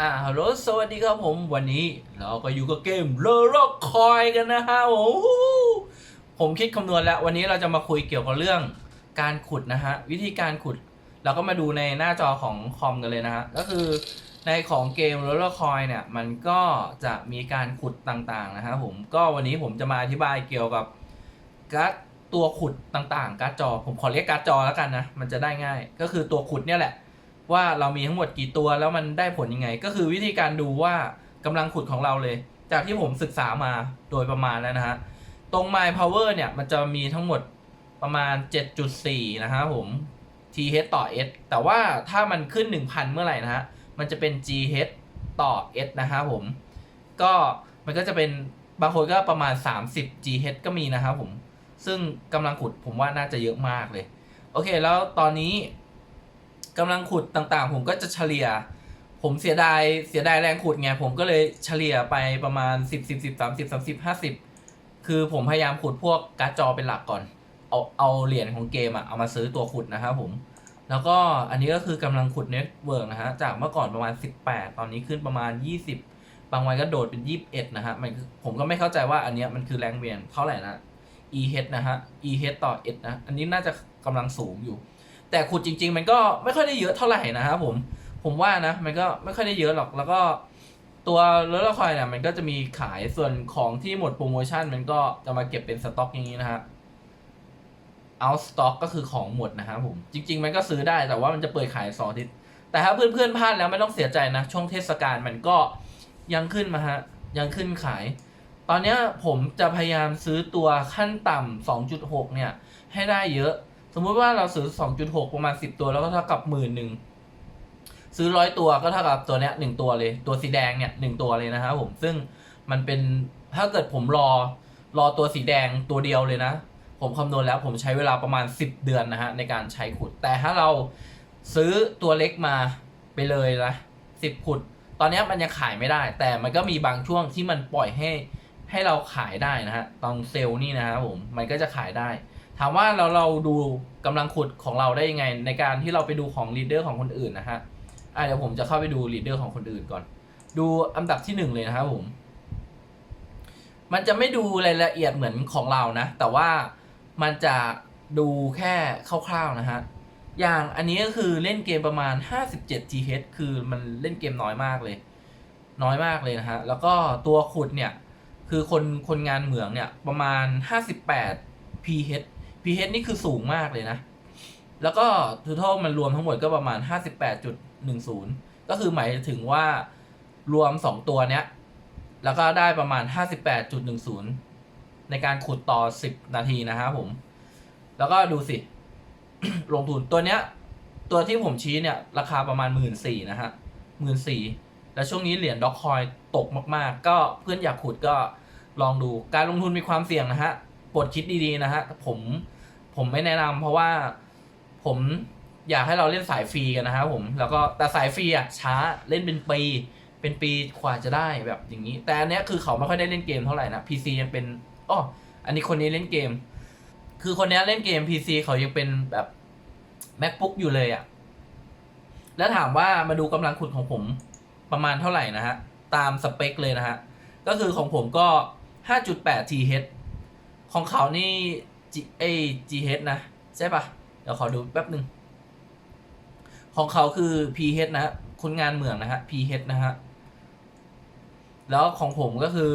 อ่าฮัลโหลสวัสดีครับผมวันนี้เราก็อยู่กับเกมเลอร์คอยกันนะฮะโอ้โหผมคิดคำนวณแล้ว วันนี้เราจะมาคุยเกี่ยวกับเรื่องการขุดนะฮะ วิธีการขุด เราก็มาดูในหน้าจอของคอมกันเลยนะฮะ ก็คือในของเกมเลอร์คอยเนี่ย มันก็จะมีการขุดต่างๆนะฮะผมก็วันนี้ผมจะมาอธิบายเกี่ยวกับการตัวขุดต่างๆ การ์ดจอ ผมขอเรียกการ์ดจอแล้วกันนะ มันจะได้ง่าย ก็คือตัวขุดเนี่ยแหละ ว่าเรามีทั้งหมดกี่ตัวแล้วมันได้ผลยังไง ก็คือวิธีการดูว่ากำลังขุดของเราเลย จากที่ผมศึกษามาโดยประมาณแล้วนะฮะตรง My Power เนี่ยมันจะมีทั้งหมดประมาณ 7.4 นะฮะผม TH ต่อ S แต่ว่าถ้ามันขึ้น 1,000 เมื่อไหร่นะฮะมันจะเป็น GH ต่อ S นะฮะผมก็มันก็จะเป็นบางคนก็ประมาณ 30 GH ก็มีนะครับผม ซึ่งกำลังขุดผมว่าน่าจะเยอะมากเลย โอเค แล้วตอนนี้ กำลังขุดต่างๆ ผมก็จะเฉลี่ย ผมเสียดายเสียดายแรงขุดไงผมก็เลยเฉลี่ยไปประมาณ 10 10 10 30 30 50 คือผมพยายามขุดพวกการ์ดจอเป็นหลักก่อน เอาเอาเหรียญของเกมอะเอามาซื้อตัวขุดนะครับผมแล้วก็อันนี้ก็คือกำลังขุดเน็ตเวิร์กนะฮะ จากเมื่อก่อนประมาณ 18 ตอนนี้ขึ้นประมาณ 20 บางวันก็โดดเป็น 21 นะฮะ มันผมก็ไม่เข้าใจว่าอันนี้มันคือแรงเวียนเท่าไหร่นะ EH นะฮะ EH ต่อ S นะ อันนี้น่าจะกำลังสูงอยู่ แต่ขุดจริง ๆ มันก็ไม่ค่อยได้เยอะเท่าไหร่นะครับผมผมว่านะ มันก็ไม่ค่อยได้เยอะหรอกแล้วก็ตัวรถละคอยเนี่ยมันก็จะมีขายส่วนของที่หมดโปรโมชั่น มันก็จะมาเก็บเป็นสต็อกอย่างนี้นะฮะ out stock ก็คือของหมดนะครับผม จริง ๆ มันก็ซื้อได้แต่ว่ามันจะเปิดขายสองอาทิตย์แต่ถ้าเพื่อนๆพลาดแล้วไม่ต้องเสียใจนะ ช่วงเทศกาลมันก็ยังขึ้นมาฮะ ยังขึ้นขาย ตอนนี้ผมจะพยายามซื้อตัวขั้นต่ำ2.6 เนี่ย ให้ได้เยอะ สมมุติว่าเราซื้อ2.6ประมาณ10ตัวแล้วก็เท่ากับหมื่นหนึ่งซื้อร้อยตัวก็เท่ากับตัวเนี้ยหนึ่งตัวเลย ตัวสีแดงเนี่ยหนึ่งตัวเลยนะครับผมซึ่งมันเป็นถ้าเกิดผมรอรอตัวสีแดงตัวเดียวเลยนะ ผมคำนวณแล้วผมใช้เวลาประมาณ 10 เดือนนะฮะในการใช้ขุด แต่ถ้าเราซื้อตัวเล็กมาไปเลยนะ10ขุด ตอนเนี้ยมันยังขายไม่ได้ แต่มันก็มีบางช่วงที่มันปล่อยให้ให้เราขายได้นะฮะตอนเซลล์นี่นะครับผมมันก็จะขายได้ ถามว่าเราเราดูกำลังขุดของเราได้ยังไง ในการที่เราไปดูของลีดเดอร์ของคนอื่นนะฮะอะเดี๋ยวผมจะเข้าไปดูลีดเดอร์ของคนอื่นก่อน ดูอันดับที่หนึ่งเลยนะครับผม มันจะไม่ดูรายละเอียดเหมือนของเรานะ แต่ว่ามันจะดูแค่คร่าวๆนะฮะ อย่างอันนี้ก็คือเล่นเกมประมาณ 57 GH คือมันเล่นเกมน้อยมากเลย น้อยมากเลยนะฮะ แล้วก็ตัวขุดเนี่ย คือคนคนงานเหมืองเนี่ยประมาณ 58 PH PH นี่คือสูงมากเลยนะ แล้วก็ total มันรวมทั้งหมดก็ประมาณ 58.10 ก็คือหมายถึงว่ารวม 2 ตัวเนี้ย แล้วก็ได้ประมาณ 58.10 ในการขุดต่อ 10 นาทีนะครับผม แล้วก็ดูสิ ลงทุนตัวเนี้ย ตัวที่ผมชี้เนี่ย ราคาประมาณ 1 4ื่นนะฮะหมื่นสี่แล้วช่วงนี้เหรียญด็อกคอยตกมาก ๆ ก็เพื่อนอยากขุดก็ลองดูการลงทุนมีความเสี่ยงนะฮะ โปรดคิดดี ๆ นะฮะ ผม ผมไม่แนะนำเพราะว่าผมอยากให้เราเล่นสายฟรีกันนะครับผมแล้วก็แต่สายฟรีอะช้าเล่นเป็นปีเป็นปีกว่าจะได้แบบอย่างนี้ แต่อันเนี้ยคือเขาไม่ค่อยได้เล่นเกมเท่าไหร่นะ PC ยังเป็นอ๋ออันนี้คนนี้เล่นเกม คือคนนี้เล่นเกม PC เขายังเป็นแบบ MacBook อยู่เลยอะ่ะ แล้วถามว่ามาดูกำลังขุดของผมประมาณเท่าไหร่นะฮะ ตามสเปคเลยนะฮะ ก็คือของผมก็ 5.8 TH ของเขานี่ G เอ้ GH นะ ใช่ปะเดี๋ยวขอดูแป๊บหนึ่งของเขาคือ PH นะฮะคนงานเหมืองนะฮะ PH นะฮะ แล้วของผมก็คือ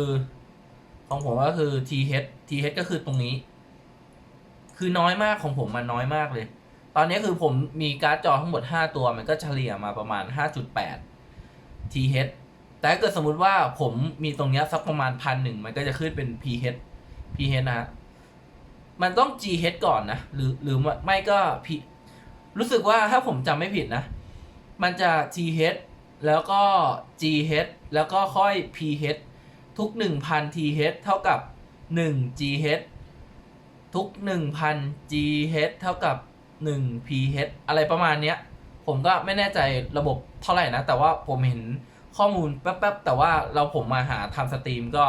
ของผมก็คือ TH TH ก็คือตรงนี้ คือน้อยมากของผมมันน้อยมากเลย ตอนนี้คือผมมีการ์ดจอทั้งหมด 5 ตัวมันก็เฉลี่ยมาประมาณ 5.8 TH แต่ถ้าเกิดสมมุติว่าผมมีตรงนี้สักประมาณพันหนึ่งมันก็จะขึ้นเป็น PH PH นะฮะ มันต้อง GH ก่อนนะ หรือหรือไม่ก็ P รู้สึกว่าถ้าผมจำไม่ผิดนะ มันจะ TH แล้วก็ GH แล้วก็ค่อย PH ทุก 1,000 TH เท่ากับ 1 GH ทุก 1,000 GH เท่ากับ 1 PH อะไรประมาณเนี้ย ผมก็ไม่แน่ใจระบบเท่าไหร่นะ แต่ว่าผมเห็นข้อมูลแป๊บๆ แต่ว่าเราผมมาหาทำสตรีมก็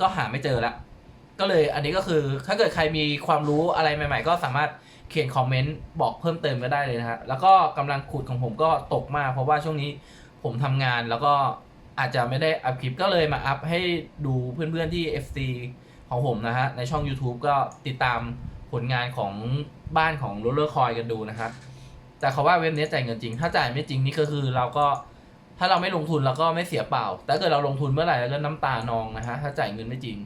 ก็หาไม่เจอละ ก็เลยอันนี้ก็คือถ้าเกิดใครมีความรู้อะไรใหม่ ๆ ก็สามารถเขียนคอมเมนต์บอกเพิ่มเติมก็ได้เลยนะฮะแล้วก็กำลังขุดของผมก็ตกมากเพราะว่าช่วงนี้ผมทำงานแล้วก็อาจจะไม่ได้อัพคลิปก็เลยมาอัพให้ดูเพื่อนๆที่ FC ของผมนะฮะ ในช่อง YouTube ก็ติดตามผลงานของบ้านของ Roller Coin กันดูนะครับแต่เขาว่าเว็บนี้จ่ายเงินจริง ถ้าจ่ายไม่จริงนี่ก็คือเราก็ถ้าเราไม่ลงทุนเราก็ไม่เสียเปล่าแต่ถ้าเกิดเราลงทุนเมื่อไหร่แล้วก็น้ำตานองนะฮะถ้าจ่ายเงินไม่จริง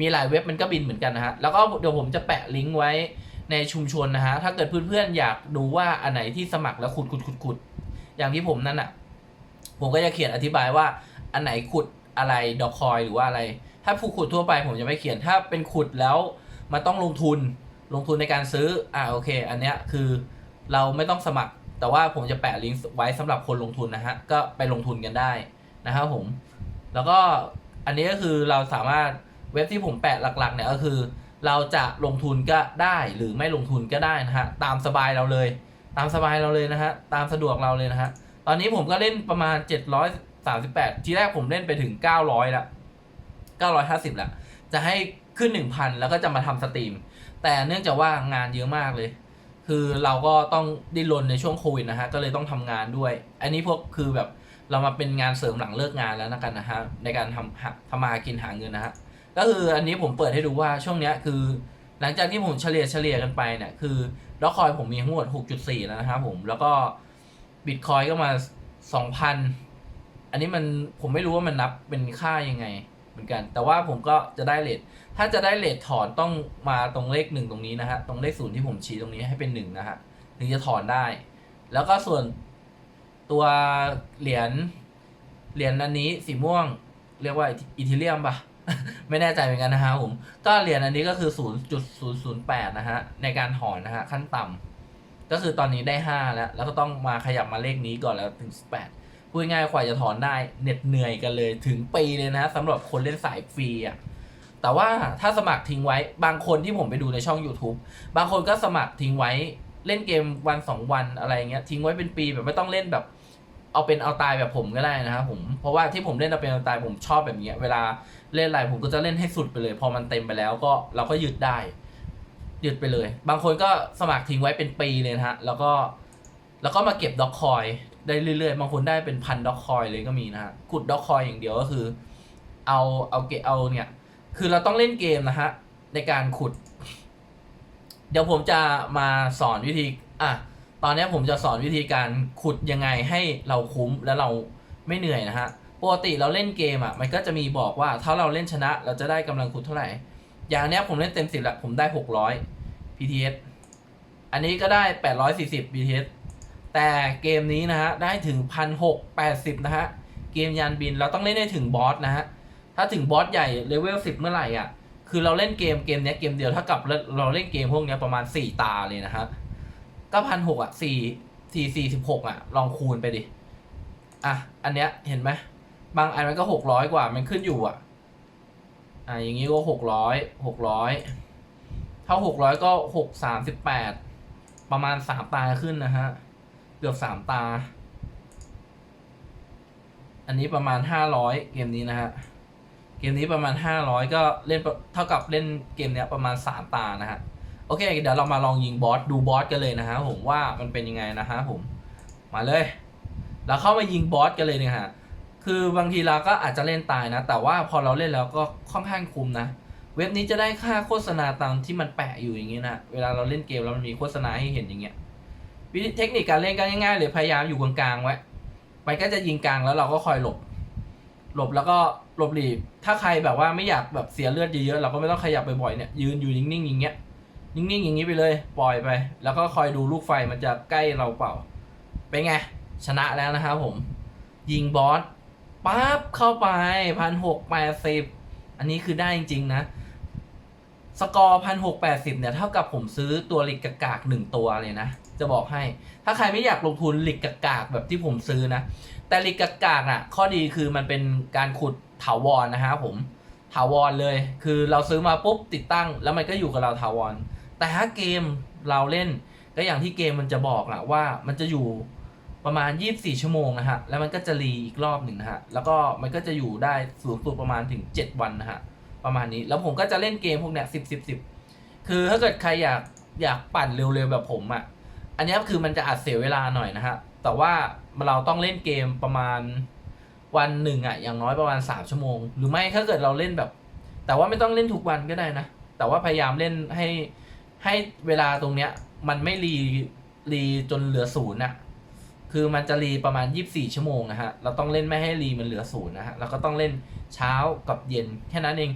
มีหลายเว็บมันก็บินเหมือนกันนะฮะ แล้วก็เดี๋ยวผมจะแปะลิงก์ไว้ในชุมชนนะฮะ ถ้าเกิดเพื่อนๆอยากดูว่าอันไหนที่สมัครแล้วขุดขุดขุดขุดอย่างที่ผมนั่นอะ ผมก็จะเขียนอธิบายว่าอันไหนขุดอะไรดอกคอยหรือว่าอะไร ถ้าผู้ขุดทั่วไปผมจะไม่เขียน ถ้าเป็นขุดแล้วมันต้องลงทุน ลงทุนในการซื้อ อ่าโอเค อันเนี้ยคือเราไม่ต้องสมัคร แต่ว่าผมจะแปะลิงก์ไว้สำหรับคนลงทุนนะฮะ ก็ไปลงทุนกันได้นะครับผม แล้วก็อันนี้ก็คือเราสามารถ เว็บที่ผมแปะหลักๆเนี่ยก็คือ เราจะลงทุนก็ได้หรือไม่ลงทุนก็ได้นะฮะตามสบายเราเลย ตามสบายเราเลยนะฮะตามสะดวกเราเลยนะฮะตอนนี้ผมก็เล่นประมาณ 738 ทีแรกผมเล่นไปถึง 900ละ950ละจะให้ขึ้น 1,000 แล้วก็จะมาทำสตรีม แต่เนื่องจากว่างานเยอะมากเลย คือเราก็ต้องดิ้นรนในช่วงโควิดนะฮะก็เลยต้องทำงานด้วย อันนี้พวกคือแบบเรามาเป็นงานเสริมหลังเลิกงานแล้วนะกันนะฮะในการทำหาทำมาหากินหาเงินนะฮะ ก็คืออันนี้ผมเปิดให้ดูว่าช่วงเนี้ยคือ หลังจากที่ผมเฉลี่ยเฉลี่ยกันไปเนี่ยคือดอกคอยผมมีทั้งหมด 6.4 แล้วนะครับผมแล้วก็บิตคอยก็มา 2,000 อันนี้มันผมไม่รู้ว่ามันนับเป็นค่ายังไงเหมือนกัน แต่ว่าผมก็จะได้เลทถ้าจะได้เลทถอนต้องมาตรงเลขหนึ่งตรงนี้นะฮะตรงเลขศูนย์ที่ผมชี้ตรงนี้ให้เป็นหนึ่งนะฮะถึงจะถอนได้ แล้วก็ส่วนตัวเหรียญเหรียญอันนี้สีม่วง เรียกว่าอีทีเรียมปะ ไม่แน่ใจเหมือนกันนะฮะผม ก็เหรียญอันนี้ก็คือ 0.008 นะฮะ ในการถอนนะฮะ ขั้นต่ำก็คือตอนนี้ได้ 5 แล้ว แล้วก็ต้องมาขยับมาเลขนี้ก่อนแล้วถึง 18พูดง่ายๆกว่าจะถอนได้เหน็ดเหนื่อยกันเลยถึงปีเลยนะสำหรับคนเล่นสายฟรีอะแต่ว่าถ้าสมัครทิ้งไว้บางคนที่ผมไปดูในช่อง YouTube บางคนก็สมัครทิ้งไว้เล่นเกมวันสองวันอะไรเงี้ยทิ้งไว้เป็นปีแบบไม่ต้องเล่นแบบ เอาเป็นเอาตายแบบผมก็ได้นะครับผมเพราะว่าที่ผมเล่นเอาเป็นเอาตายผมชอบแบบเนี้ยเวลา เล่นอะไรผมก็จะเล่นให้สุดไปเลย พอมันเต็มไปแล้วก็เราก็หยุดได้ หยุดไปเลย บางคนก็สมัครทิ้งไว้เป็นปีเลยนะฮะ แล้วก็แล้วก็มาเก็บด็อกคอยได้เรื่อยๆ บางคนได้เป็นพันด็อกคอยเลยก็มีนะฮะขุดด็อกคอยอย่างเดียวก็คือ เอาเอาเกเอาเนี่ย คือเราต้องเล่นเกมนะฮะในการขุด เดี๋ยวผมจะมาสอนวิธีอะตอนนี้ผมจะสอนวิธีการขุดยังไงให้เราคุ้มและเราไม่เหนื่อยนะฮะ ปกติเราเล่นเกมอะมันก็จะมีบอกว่าถ้าเราเล่นชนะ เราจะได้กำลังขุดเท่าไหร่ อย่างเนี้ยผมเล่นเต็มสิบละผมได้หกร้อย PTS อันนี้ก็ได้แปดร้อยสี่สิบ PTS แต่เกมนี้นะฮะได้ถึงพันหกแปดสิบนะฮะเกมยานบินเราต้องเล่นให้ถึงบอสนะฮะถ้าถึงบอสใหญ่เลเวลสิบเมื่อไหร่อะคือเราเล่นเกมเกมเนี้ยเกมเดียวเท่ากับเราเราเล่นเกมพวกเนี้ยประมาณสี่ตาเลยนะฮะก็พันหกอะสี่สี่สี่สิบหกอะ ลองคูณไปดิ อะ อันเนี้ยเห็นไหม บางอันมันก็หกร้อยกว่ามันขึ้นอยู่อะ อะอย่างงี้ก็หกร้อยหกร้อยถ้าหกร้อยก็หกสามสิบแปดประมาณสามตาขึ้นนะฮะ เกือบสามตา อันนี้ประมาณห้าร้อยเกมนี้นะฮะ เกมนี้ประมาณ500ก็เล่นเท่ากับเล่นเกมเนี้ยประมาณ3ตานะฮะ โอเค เดี๋ยวเรามาลองยิงบอสดูบอสกันเลยนะฮะผมว่ามันเป็นยังไงนะฮะผม มาเลย เราเข้ามายิงบอสกันเลยเนี่ยฮะ คือบางทีเราก็อาจจะเล่นตายนะ แต่ว่าพอเราเล่นแล้วก็ค่อนข้างคุ้มนะ เว็บนี้จะได้ค่าโฆษณาตามที่มันแปะอยู่อย่างงี้นะ เวลาเราเล่นเกมแล้วมันมีโฆษณาให้เห็นอย่างเงี้ย วิธีเทคนิคการเล่นก็ง่ายๆเลยพยายามอยู่กลางๆไว้ มันก็จะยิงกลางแล้วเราก็คอยหลบ หลบแล้วก็หลบหลีกถ้าใครแบบว่าไม่อยากแบบเสียเลือดเยอะๆเราก็ไม่ต้องขยับบ่อยๆเนี่ย ยืนอยู่นิ่งๆอย่างเงี้ย นิ่งๆอย่างนี้ไปเลย ปล่อยไป แล้วก็คอยดูลูกไฟมันจะใกล้เราเปล่า เป็นไง ชนะแล้วนะครับผม ยิงบอส ปั๊บเข้าไปพันหกแปดสิบอันนี้คือได้จริง ๆ นะ สกอร์พันหกแปดสิบเนี่ย เท่ากับผมซื้อตัวหลิกกากหนึ่งตัวเลยนะ จะบอกให้ ถ้าใครไม่อยากลงทุนหลิกกากแบบที่ผมซื้อนะ แต่หลิกกากากอะ ข้อดีคือมันเป็นการขุดถาวรนะฮะผมถาวรเลย คือเราซื้อมาปุ๊บติดตั้ง แล้วมันก็อยู่กับเราถาวร แต่ถ้าเกมเราเล่นก็อย่างที่เกมมันจะบอกอะว่ามันจะอยู่ ประมาณ 24 ชั่วโมงนะฮะ แล้วมันก็จะรีอีกรอบหนึ่งนะฮะ แล้วก็มันก็จะอยู่ได้สูงสุดประมาณถึง 7 วันนะฮะ ประมาณนี้ แล้วผมก็จะเล่นเกมพวกเนี้ย10 10 10 คือถ้าเกิดใครอยากอยากปั่นเร็วๆแบบผมอะอันนี้คือมันจะอัดเสียเวลาหน่อยนะฮะ แต่ว่าเราต้องเล่นเกมประมาณวันหนึ่งอะ อย่างน้อยประมาณสามชั่วโมง หรือไม่ถ้าเกิดเราเล่นแบบ แต่ว่าไม่ต้องเล่นทุกวันก็ได้นะ แต่ว่าพยายามเล่นให้ให้เวลาตรงเนี้ยมันไม่รีรีจนเหลือศูนย์อะ คือมันจะรีประมาณ 24 ชั่วโมงนะฮะ เราต้องเล่นไม่ให้รีมันเหลือศูนย์นะฮะแล้วก็ต้องเล่นเช้ากับเย็น แค่นั้นเอง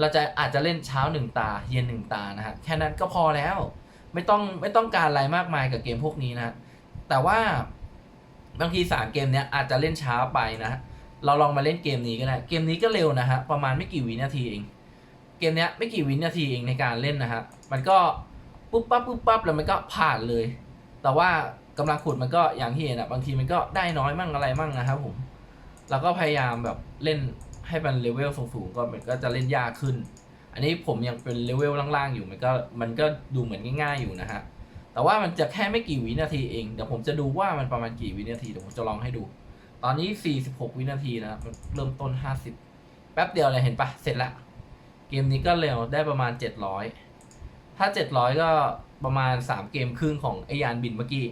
เราจะอาจจะเล่นเช้าหนึ่งตา เย็นหนึ่งตานะฮะ แค่นั้นก็พอแล้ว ไม่ต้องไม่ต้องการอะไรมากมายกับเกมพวกนี้นะฮะแต่ว่าบางทีสามเกมเนี้ยอาจจะเล่นช้าไปนะฮะเราลองมาเล่นเกมนี้ก็ได้ เกมนี้ก็เร็วนะฮะ ประมาณไม่กี่วินาทีเอง เกมเนี้ยไม่กี่วินาทีเองในการเล่นนะฮะ มันก็ปุ๊บปั๊บปุ๊บปั๊บแล้วมันก็ผ่านเลย แต่ว่า กำลังขุดมันก็อย่างที่เห็นอะบางทีมันก็ได้น้อยมั่งอะไรมั่งนะครับผมเราก็พยายามแบบเล่นให้มันเลเวลสูงๆก็มันก็จะเล่นยากขึ้น อันนี้ผมยังเป็นเลเวลล่างๆอยู่มันก็มันก็ดูเหมือนง่าย ๆอยู่นะฮะแต่ว่ามันจะแค่ไม่กี่วินาทีเองเดี๋ยวผมจะดูว่ามันประมาณกี่วินาทีเดี๋ยวผมจะลองให้ดู ตอนนี้ 46 วินาทีนะครับเริ่มต้น 50 แป๊บเดียวเลยเห็นปะเสร็จละเกมนี้ก็เร็วได้ประมาณ 700 ถ้า 700 ก็ ประมาณ 3 เกมครึ่งของไอยานบินเมื่อกี้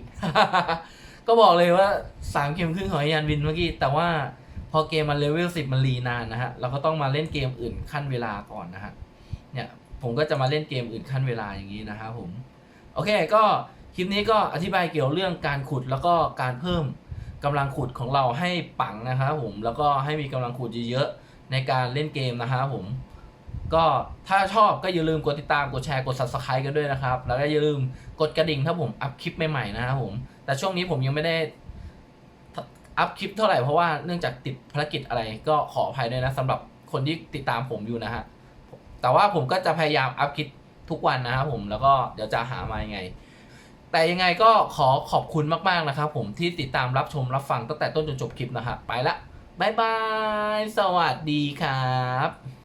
ก็บอกเลยว่า 3 เกมครึ่งของไอยานบินเมื่อกี้ แต่ว่าพอเกมมันเลเวล10มันรีนานนะฮะ เราก็ต้องมาเล่นเกมอื่นขั้นเวลาก่อนนะฮะ เนี่ยผมก็จะมาเล่นเกมอื่นขั้นเวลาอย่างนี้นะครับผม โอเคก็คลิปนี้ก็อธิบายเกี่ยวเรื่องการขุดแล้วก็การเพิ่มกำลังขุดของเราให้ปังนะครับผม แล้วก็ให้มีกำลังขุดเยอะๆในการเล่นเกมนะครับผม ก็ถ้าชอบก็อย่าลืมกดติดตามกดแชร์กด subscribe กันด้วยนะครับ แล้วก็อย่าลืมกดกระดิ่งถ้าผมอัพคลิปใหม่ๆนะครับผม แต่ช่วงนี้ผมยังไม่ได้อัพคลิปเท่าไหร่เพราะว่าเนื่องจากติดภารกิจอะไรก็ขออภัยด้วยนะสำหรับคนที่ติดตามผมอยู่นะฮะแต่ว่าผมก็จะพยายามอัพคลิปทุกวันนะครับผมแล้วก็เดี๋ยวจะหามายังไง แต่ยังไงก็ขอขอบคุณมากๆนะครับผมที่ติดตามรับชมรับฟังตั้งแต่ต้นจนจบคลิปนะฮะไปละบายบาย สวัสดีครับ